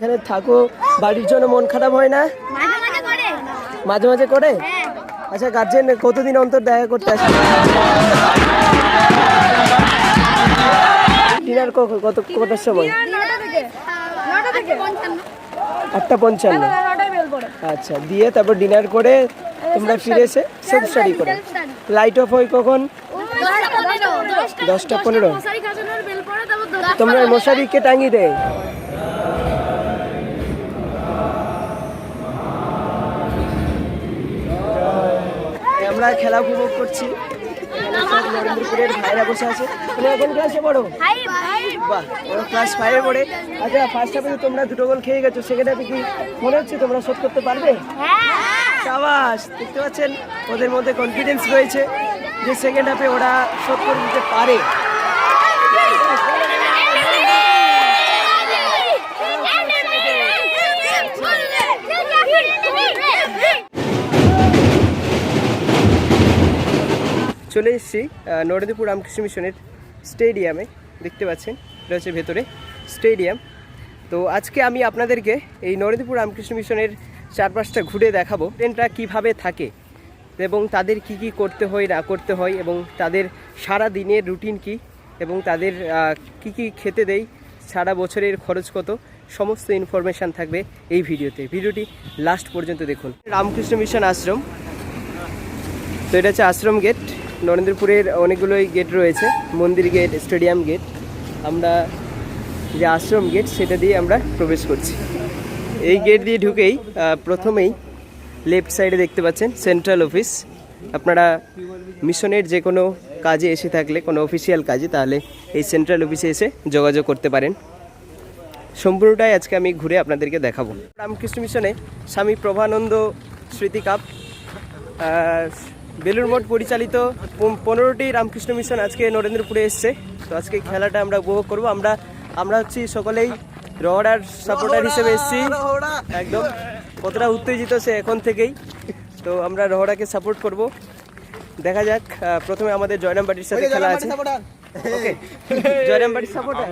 এখানে থাকো বাড়ির জন্য মন খারাপ হয় না? মাঝে মাঝে করে? আচ্ছা গার্জেন কতদিন অন্তর দেখা করতে আসে ডিনার কত কটার সময়? আটটা পঞ্চান্ন। আচ্ছা দিয়ে তারপর ডিনার করে তোমরা ফিরে এসে সেলফ স্টাডি করো। লাইট অফ হয় কখন? দশটা পনেরো। তোমরা মশারি কে টাঙিয়ে দেয়। আমরা খেলা উপভোগ করছি। নরেন্দ্রপুরের ভাইরা বসে আছে। তুমি এখন ক্লাসে পড়ো? বাহ, ওরা ক্লাস ফাইভে পড়ে। আচ্ছা ফার্স্ট হাফে তোমরা দুটো গোল খেয়ে গেছো সেকেন্ড হাফে কি মনে হচ্ছে তোমরা শোধ করতে পারবে? সাবাস, দেখতে পাচ্ছেন? ওদের মধ্যে কনফিডেন্স রয়েছে যে সেকেন্ড হাফে ওরা শোধ করে দিতে পারে। চলে এসেছি নরেন্দ্রপুর রামকৃষ্ণ মিশনের স্টেডিয়ামে। দেখতে পাচ্ছেন, এটা হচ্ছে ভেতরে স্টেডিয়াম। তো আজকে আমি আপনাদেরকে এই নরেন্দ্রপুর রামকৃষ্ণ মিশনের চারপাশটা ঘুরে দেখাবো, ট্রেনটা কীভাবে থাকে এবং তাদের কি কি করতে হয়, না করতে হয় এবং তাদের সারা দিনের রুটিন কি এবং তাদের কি কি খেতে দেয় সারা বছরের খরচ কত, সমস্ত ইনফরমেশান থাকবে এই ভিডিওতে। ভিডিওটি লাস্ট পর্যন্ত দেখুন। রামকৃষ্ণ মিশন আশ্রম। তো এটা হচ্ছে আশ্রম গেট। নরেন্দ্রপুরের অনেকগুলোই গেট রয়েছে, মন্দির গেট স্টেডিয়াম গেট আমরা যে আশ্রম গেট সেটা দিয়ে আমরা প্রবেশ করছি। এই গেট দিয়ে ঢুকেই প্রথমেই লেফট সাইডে দেখতে পাচ্ছেন সেন্ট্রাল অফিস আপনারা মিশনের যে কোনো কাজে এসে থাকলে, কোনো অফিসিয়াল কাজে, তাহলে এই সেন্ট্রাল অফিসে এসে যোগাযোগ করতে পারেন। সম্পূর্ণটাই আজকে আমি ঘুরে আপনাদেরকে দেখাবো। রামকৃষ্ণ মিশনে স্বামী প্রভানন্দ স্মৃতি কাপ বেলুর মঠ পরিচালিত পনেরোটি রামকৃষ্ণ মিশন আজকে নরেন্দ্রপুরে এসছে। তো আজকে খেলাটা আমরা উপভোগ করব। আমরা আমরা হচ্ছি সকলেই রহড়ার সাপোর্টার হিসেবে এসেছি। একদম। কতটা উত্তেজিত সে এখন থেকেই। তো আমরা রহড়াকে সাপোর্ট করব। দেখা যাক প্রথমে আমাদের জয়রাম বাটির সাথে খেলা আছে। ওকে জয়রাম বাটির সাপোর্টার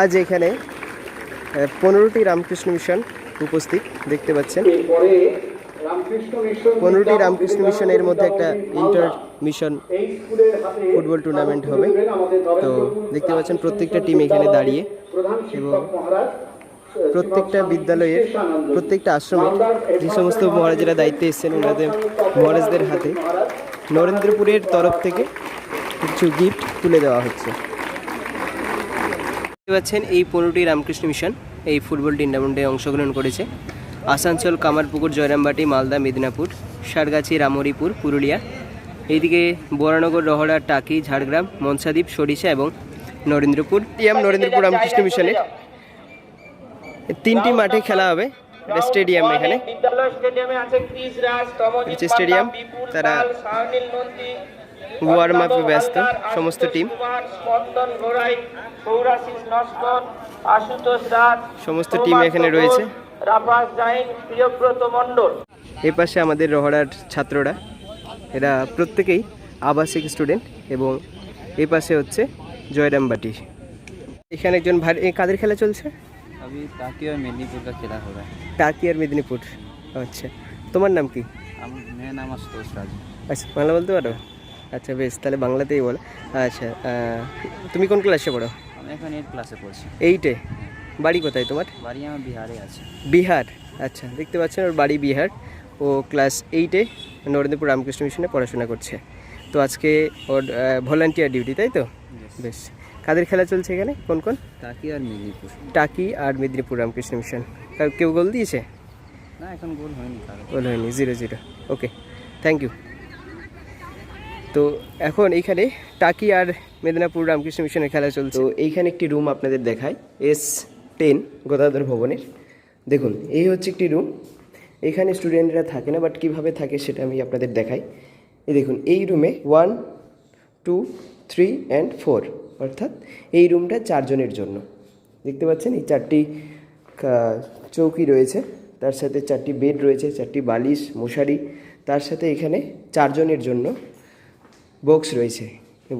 আজ এখানে পনেরোটি রামকৃষ্ণ মিশন উপস্থিত। দেখতে পাচ্ছেন। পনেরোটি রামকৃষ্ণ মিশনের মধ্যে একটা ইন্টার মিশন ফুটবল টুর্নামেন্ট হবে। তো দেখতে পাচ্ছেন প্রত্যেকটা টিম এখানে দাঁড়িয়ে এবং প্রত্যেকটা বিদ্যালয়ের প্রত্যেকটা আশ্রমের যে সমস্ত মহারাজেরা দায়িত্বে এসেছেন ওনাদের মহারাজদের হাতে নরেন্দ্রপুরের তরফ থেকে কিছু গিফট তুলে দেওয়া হচ্ছে। দেখতে পাচ্ছেন এই পনেরোটি রামকৃষ্ণ মিশন এই ফুটবল টুর্নামেন্টে অংশগ্রহণ করেছে। আসানসোল, কামারপুকুর, জয়রামবাটি, মালদা, মেদিনীপুর, সারগাছি, রামরিপুর, পুরুলিয়া। এইদিকে বরানগর, রহড়া, টাকি, ঝাড়গ্রাম মনসাদ্বীপ সরিষা এবং নরেন্দ্রপুর। টিএম নরেন্দ্রপুর রামকৃষ্ণ মিশনের তিনটি মাঠে খেলা হবে। স্টেডিয়াম এখানে। স্টেডিয়ামে। তারা ওয়ার্ম আপে ব্যস্ত। সমস্ত টিম সমস্ত টিম এখানে রয়েছে। রাফাজ এ পাশে আমাদের রহড়ার ছাত্ররা এরা প্রত্যেকেই আবাসিক স্টুডেন্ট এবং এ পাশে হচ্ছে জয়রামবাটি এখানে একজন ভাই কাদের খেলা চলছে? আমি আর মেদিনীপুর খেলা হবে। আর মেদিনীপুর। আচ্ছা তোমার নাম কি? আচ্ছা বাংলা বলতে পারো? আচ্ছা বেশ তাহলে বাংলাতেই বলো। আচ্ছা তুমি কোন ক্লাসে পড়ো? ক্লাসে এইটে বাড়ি কোথায় তোমার? বাড়ি আমার বিহারে আছে। বিহার। আচ্ছা দেখতে পাচ্ছেন ওর বাড়ি বিহার। ও ক্লাস এইটে নরেন্দ্রপুর রামকৃষ্ণ মিশনে পড়াশোনা করছে। তো আজকে ওর ভলান্টিয়ার ডিউটি তাই তো? বেশ। কাদের খেলা চলছে এখানে? কোন কোন? টাকি আর মেদিনীপুর। টাকি আর মেদিনীপুর রামকৃষ্ণ মিশন। কেউ গোল দিয়েছে? না এখন গোল হয়নি গোল হয়নি zero zero okay thank you তো এখন এইখানে টাকি আর মেদিনীপুর রামকৃষ্ণ মিশনের খেলা চলছে। তো এইখানে একটি রুম আপনাদের দেখায় এস টেন গদাধর ভবনের। দেখুন, এই হচ্ছে একটি রুম এখানে স্টুডেন্টরা থাকে না বাট কীভাবে থাকে সেটা আমি আপনাদের দেখাই। এই দেখুন, এই রুমে one two three and four অর্থাৎ এই রুমটা চারজনের জন্য। দেখতে পাচ্ছেন, এই চারটি চৌকি রয়েছে। তার সাথে চারটি বেড রয়েছে, চারটি বালিশ, মশারি। তার সাথে এখানে চারজনের জন্য বক্স রয়েছে।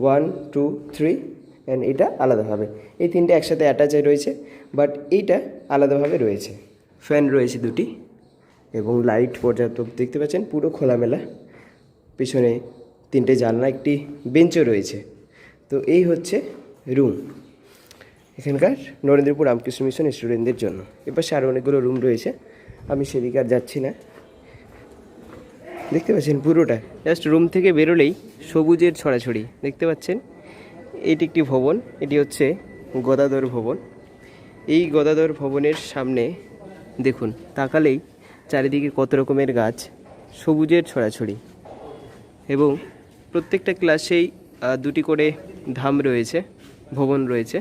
ওয়ান টু থ্রি অ্যান্ড এটা আলাদাভাবে। এই তিনটে একসাথে অ্যাটাচে রয়েছে। বাট এইটা আলাদাভাবে রয়েছে। ফ্যান রয়েছে দুটি এবং লাইট পর্যাপ্ত, দেখতে পাচ্ছেন পুরো খোলামেলা। পিছনে তিনটে জানলা, একটি বেঞ্চও রয়েছে। তো এই হচ্ছে রুম। এখানকার নরেন্দ্রপুর রামকৃষ্ণ মিশন স্টুডেন্টদের জন্য। এপাশে আরও অনেকগুলো রুম রয়েছে। আমি সেদিকে আর যাচ্ছি না। দেখতে পাচ্ছেন পুরোটা। জাস্ট রুম থেকে বেরোলেই সবুজের ছড়াছড়ি। দেখতে পাচ্ছেন, এটি একটি ভবন, এটি হচ্ছে গদাধর ভবন। এই গদাধর ভবনের সামনে দেখুন, তাকালেই চারিদিকে কত রকমের গাছ, সবুজের ছড়াছড়ি এবং প্রত্যেকটা ক্লাসেই দুটি করে ধাম রয়েছে, ভবন রয়েছে।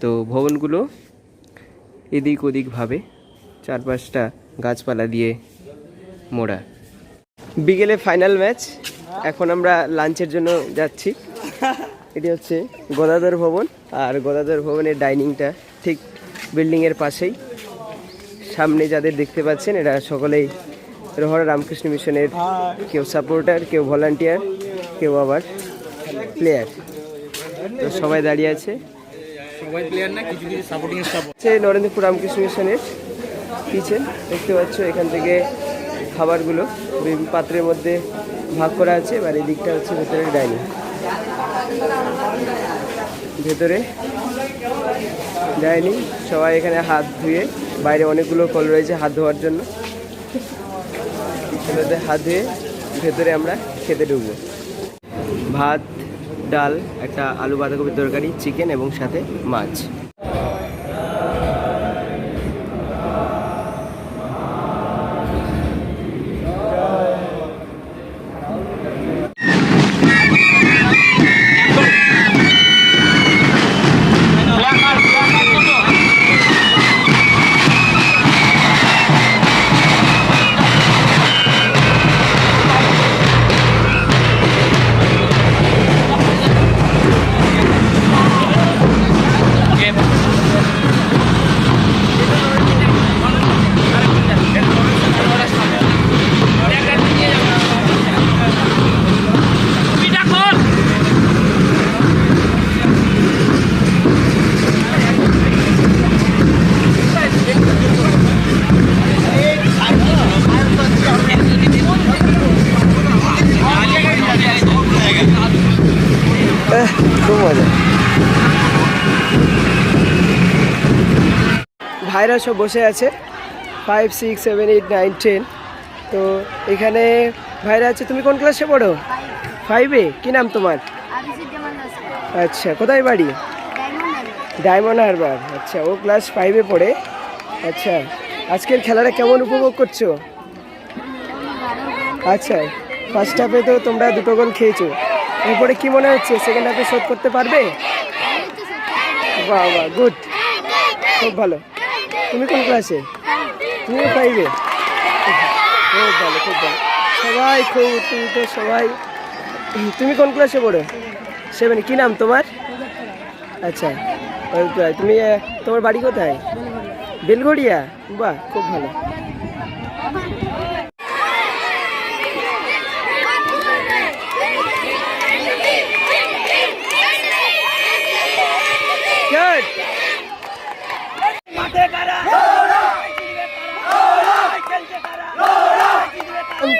তো ভবনগুলো এদিক ওদিকভাবে চারপাশটা গাছপালা দিয়ে মোড়া। বিকেলে ফাইনাল ম্যাচ, এখন আমরা লাঞ্চের জন্য যাচ্ছি। এটি হচ্ছে গদাধর ভবন আর গদাধর ভবনের ডাইনিংটা ঠিক বিল্ডিংয়ের পাশেই। সামনে যাদের দেখতে পাচ্ছেন এরা সকলেই রোহরা রামকৃষ্ণ মিশনের কেউ সাপোর্টার কেউ ভলান্টিয়ার কেউ আবার প্লেয়ার। তো সবাই দাঁড়িয়ে আছে। সবাই প্লেয়ার না কিছু কিছু সাপোর্টিং স্টাফ হচ্ছে নরেন্দ্রপুর রামকৃষ্ণ মিশনের কিচেন দেখতে পাচ্ছ এখান থেকে খাবারগুলো পাত্রের মধ্যে ভাগ করা আছে এবার এই দিকটা হচ্ছে ভেতরের ডাইনিং ভেতরে যায়নি। সবাই এখানে হাত ধুয়ে বাইরে অনেকগুলো কল রয়েছে হাত ধোয়ার জন্য। ছেলেদের হাত ধুয়ে ভেতরে আমরা খেতে ঢুকবো। ভাত, ডাল, একটা আলু বাঁধাকপির তরকারি, চিকেন এবং সাথে মাছ। ভাইরা সব বসে আছে। Five six seven eight nine ten তো এখানে ভাইরা আছে তুমি কোন ক্লাসে পড়ো? ফাইভে কি নাম তোমার? আচ্ছা কোথায় বাড়ি? ডায়মন্ড ডায়মন্ড হারবার আচ্ছা ও ক্লাস ফাইভে পড়ে। আচ্ছা আজকের খেলাটা কেমন উপভোগ করছ? আচ্ছা ফার্স্ট হাফে তো তোমরা দুটো গোল খেয়েছো। এরপরে কি মনে হচ্ছে? সেকেন্ড হাফে শোধ করতে পারবে? বাহ বাহ গুড খুব ভালো। তুমি কোন ক্লাসে তুমি ফাইভে খুব ভালো খুব ভালো। সবাই খুব উত্তেজিত, সবাই। তুমি কোন ক্লাসে পড়ো? সেভেন কী নাম তোমার? আচ্ছা তুমি, তোমার বাড়ি কোথায়? বেলগড়িয়া বাহ, খুব ভালো।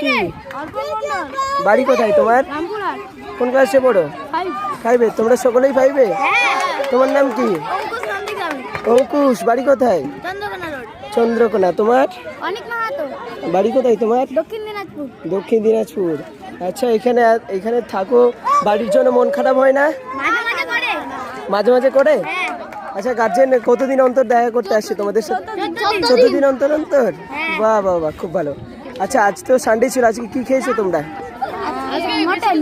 কি? বাড়ি কোথায় তোমার? কোন ক্লাসে পড়ো? ফাইভ ফাইভে তোমরা সকলেই ফাইভে তোমার নাম কি? অঙ্কুশ বাড়ি কোথায়? চন্দ্রকোনা তোমার? বাড়ি কোথায় তোমার? দক্ষিণ দিনাজপুর। দক্ষিণ দিনাজপুর। আচ্ছা এখানে এখানে থাকো। বাড়ির জন্য মন খারাপ হয় না? মাঝে মাঝে করে। হ্যাঁ। আচ্ছা গার্জেন কতদিন অন্তর দেখা করতে আসছে তোমাদের সাথে? চোদ্দ দিন। অন্তর অন্তর? বাহ বাহ বাহ খুব ভালো। আচ্ছা আজ তো সানডে ছিল আজকে কি খেয়েছো তোমরা? মটন।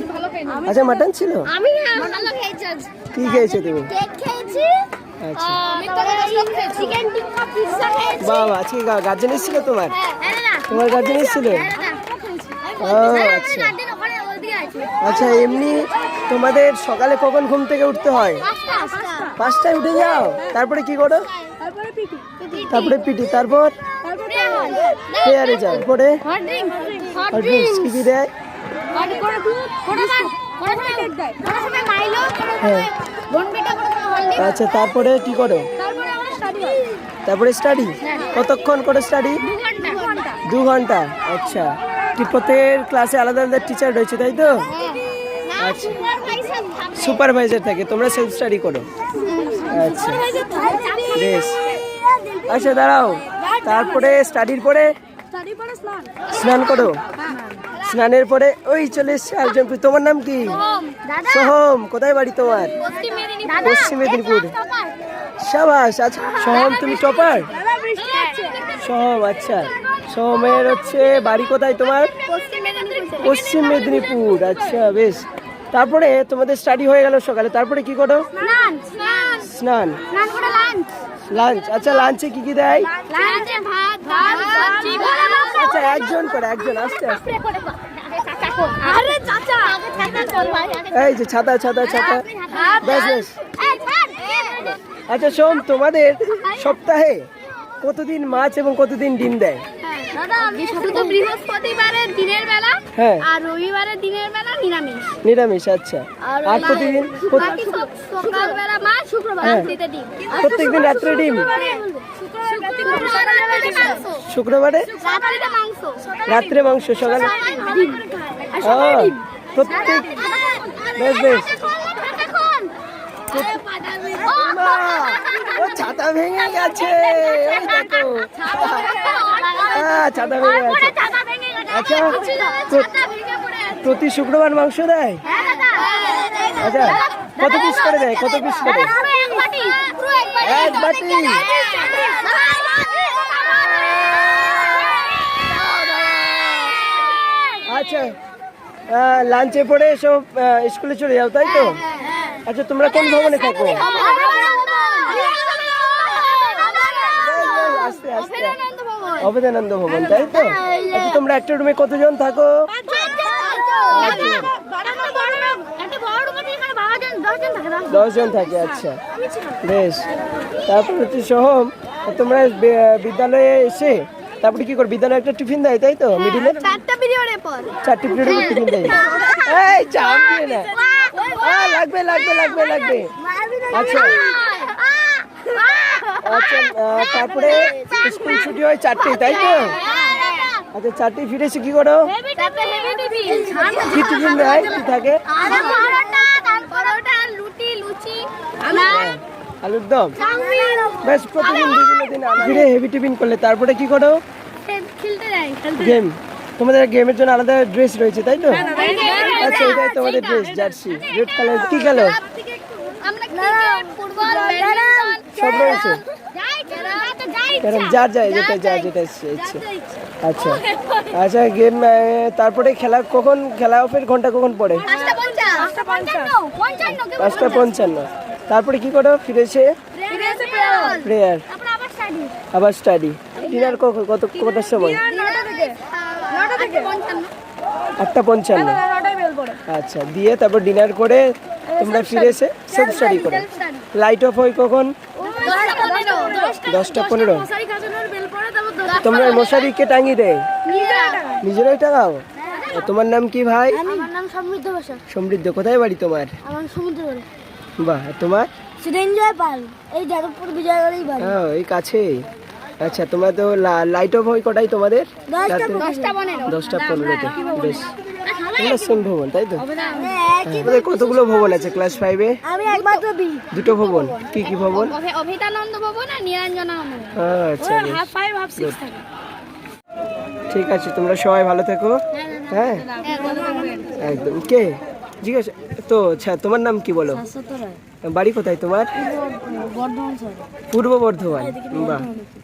আচ্ছা মাটন ছিল। কি খেয়েছো তুমি? আচ্ছা। চিকেন টিক্কা পিৎজা খেয়েছি। বাহ বাহ আজকে গার্জেন এসেছিল তোমার? হ্যাঁ তোমার গার্জেন এসেছিল? ও আচ্ছা। আচ্ছা এমনি তোমাদের সকালে কখন ঘুম থেকে উঠতে হয়? পাঁচটা পাঁচটা। পাঁচটায় উঠে যাও? তারপরে কি করো? তারপরে পিটি তারপরে? তারপর তারপরে পরে আর drinks কি কি দেয় হ্যাঁ আচ্ছা তারপরে কি করো? তারপরে স্টাডি কতক্ষণ করে স্টাডি দু ঘণ্টা। আচ্ছা। কি প্রত্যেকের ক্লাসে আলাদা আলাদা টিচার রয়েছে তাই তো? আচ্ছা। সুপারভাইজার থাকে। তোমরা সেলফ স্টাডি করো আচ্ছা। বেশ। আচ্ছা দাঁড়াও। তারপরে স্টাডির পরে স্নান। করো। স্নানের পরে ওই চলে এসছে তোমার নাম কি? সোহম। কোথায় বাড়ি তোমার? পশ্চিম মেদিনীপুর। সাবাস। আচ্ছা সোহম তুমি টপার সোহম আচ্ছা। সোহমের হচ্ছে বাড়ি কোথায় তোমার? পশ্চিম মেদিনীপুর পশ্চিম মেদিনীপুর। আচ্ছা বেশ। তারপরে তোমাদের স্টাডি হয়ে গেল সকালে। তারপরে কি করো? স্নান স্নান স্নান স্নান করে লাঞ্চ আচ্ছা লাঞ্চে কি কি দেয়? লাঞ্চে ভাত ডাল সবজি আচ্ছা একজন করে একজন আস্তে আস্তে আরে চাচা আগে চাচা চল ভাই এই যে ছাতা ছাতা ছাতা। বেশ বেশ। আচ্ছা সোম তোমাদের সপ্তাহে কতদিন মাছ এবং কতদিন ডিম দেয়? শুধু বৃহস্পতিবারে দিনের বেলা হ্যাঁ। আর রবিবারে দিনের বেলা নিরামিষ। নিরামিষ আচ্ছা। আর প্রতিদিন সকালবেলা শুক্রবার হ্যাঁ। রাত্রিতে ডিম। প্রত্যেকদিন রাত্রে ডিম? শুক্রবারে মাংস। শুক্রবারে? রাত্রিতে মাংস। রাত্রে মাংস সকালে প্রত্যেক বেশ বেশ। ছাতা ভেঙে গেছে ওই দেখো হ্যাঁ ছাতা ভেঙে গেছে আচ্ছা, প্রতি শুক্রবার মাংস দেয় আচ্ছা কত পিস করে দেয় কত পিস করে এক বাটি। আচ্ছা লাঞ্চে পরে সব আহ, স্কুলে চলে যাও তাই তো আচ্ছা তোমরা কোন ভবনে থাকো আস্তে আস্তে অবেদানন্দ ভবন। তাই তো? আচ্ছা তোমরা একটা রুমে কতজন থাকো? দশজন থাকে আচ্ছা। বেশ। তারপর হচ্ছে সোহম তোমরা বিদ্যালয়ে এসে তারপরে কি করো? বিদ্যালয়ে একটা টিফিন দেয় তাই তো মিডিলে? চারটা পিরিয়ডের পর। চারটি পিরিয়ডের টিফিন দেয়। এই চাপ দিয়ে না। হ্যাঁ লাগবে লাগবে লাগবে লাগবে। আচ্ছা। আচ্ছা তারপরে স্কুল ছুটি হয় চারটে তাই তো? আচ্ছা চারটে ফিরে এসে কি করো? কি দেয়? কি থাকে? আলুর দম? বেশ, প্রতিদিন বিভিন্ন দিন ফিরে হেভি টিফিন করলে। তারপরে কি করো? গেম তোমাদের গেমের জন্য আলাদা ড্রেস রয়েছে, তাই তো? আচ্ছা এটাই তোমাদের ড্রেস জার্সি রেড কালার কি কালার আমরা ক্রিকেট ফুটবল সব রয়েছে? যার যায় যেটা যায় যেটা ইচ্ছে আচ্ছা। আচ্ছা গেম তারপরে খেলা কখন খেলা অফের ঘণ্টা কখন পড়ে? পাঁচটা পঞ্চান্ন তারপরে কি করো? ফিরে এসে প্রেয়ার আবার স্টাডি ডিনার কখন কত কটার সময়? আটটা পঞ্চান্ন। নটায় বেল পড়ে। আচ্ছা দিয়ে তারপর ডিনার করে তোমরা ফিরে এসে সেলফ স্টাডি করো। লাইট অফ হয় কখন? দশটা পনেরো। তোমরা মশারি কে টাঙিয়ে দেয়? নিজেরাই টাঙাও? তোমার নাম কি ভাই? সমৃদ্ধ সমৃদ্ধ কোথায় বাড়ি তোমার? আমার সমুদ্র বাহ তোমার? পাল। এই যাদবপুর বিজয়গড়েই বাড়ি। হ্যাঁ এই কাছে আচ্ছা তোমরা তো লাইট অফ হয় কটাই তোমাদের? দশটা পনেরো। দশটা পনেরোতে। বেশ। তোমরা সেম ভবন তাই তো? হ্যাঁ, তোমাদের কতগুলো ভবন আছে ক্লাস ফাইভে আমি একমাত্র বি দুটো ভবন। কি কি ভবন? অভিতানন্দ ভবন আর নিরঞ্জনা হ্যাঁ, আচ্ছা ঠিক আছে তোমরা সবাই ভালো থেকো। হ্যাঁ একদম। কে? জিজ্ঞাসা তো আচ্ছা তোমার নাম কি বলো? বাড়ি কোথায় তোমার? পূর্ব বর্ধমান। বাহ।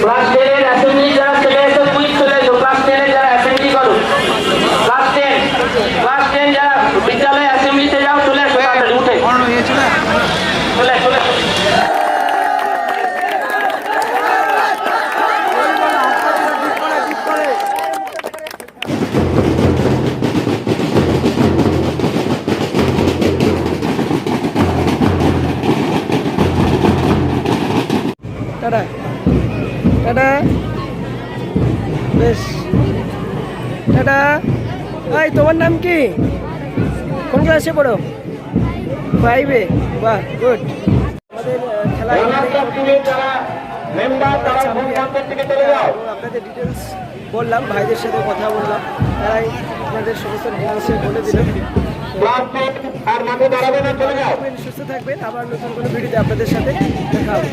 ক্লাস টেনের অ্যাসেম্বলি যারা ছেলে এসে কুইজ চলে এসো ক্লাস টেনে যারা অ্যাসেম্বলি করো। ক্লাস টেন ক্লাস টেন যারা বিদ্যালয়ে অ্যাসেম্বলিতে যাও, চলে এসো তাড়াতাড়ি, উঠে। চলে এসো টাটা। টাটা। বেশ। টাটা। এই তোমার নাম কি? কোন ক্লাসে পড়ো? ফাইভে বাহ গুড আমাদের খেলা তো আপনাদের ডিটেলস বললাম ভাইদের সাথে কথা বললাম। তারাই আপনাদের সমস্ত ডিটেলসে বলে দিল। ক্লাস টেন আর মাঠে দাঁড়াবে না চলে যাও? সুস্থ থাকবেন। আবার নতুন কোনো ভিডিওতে আপনাদের সাথে দেখা হবে।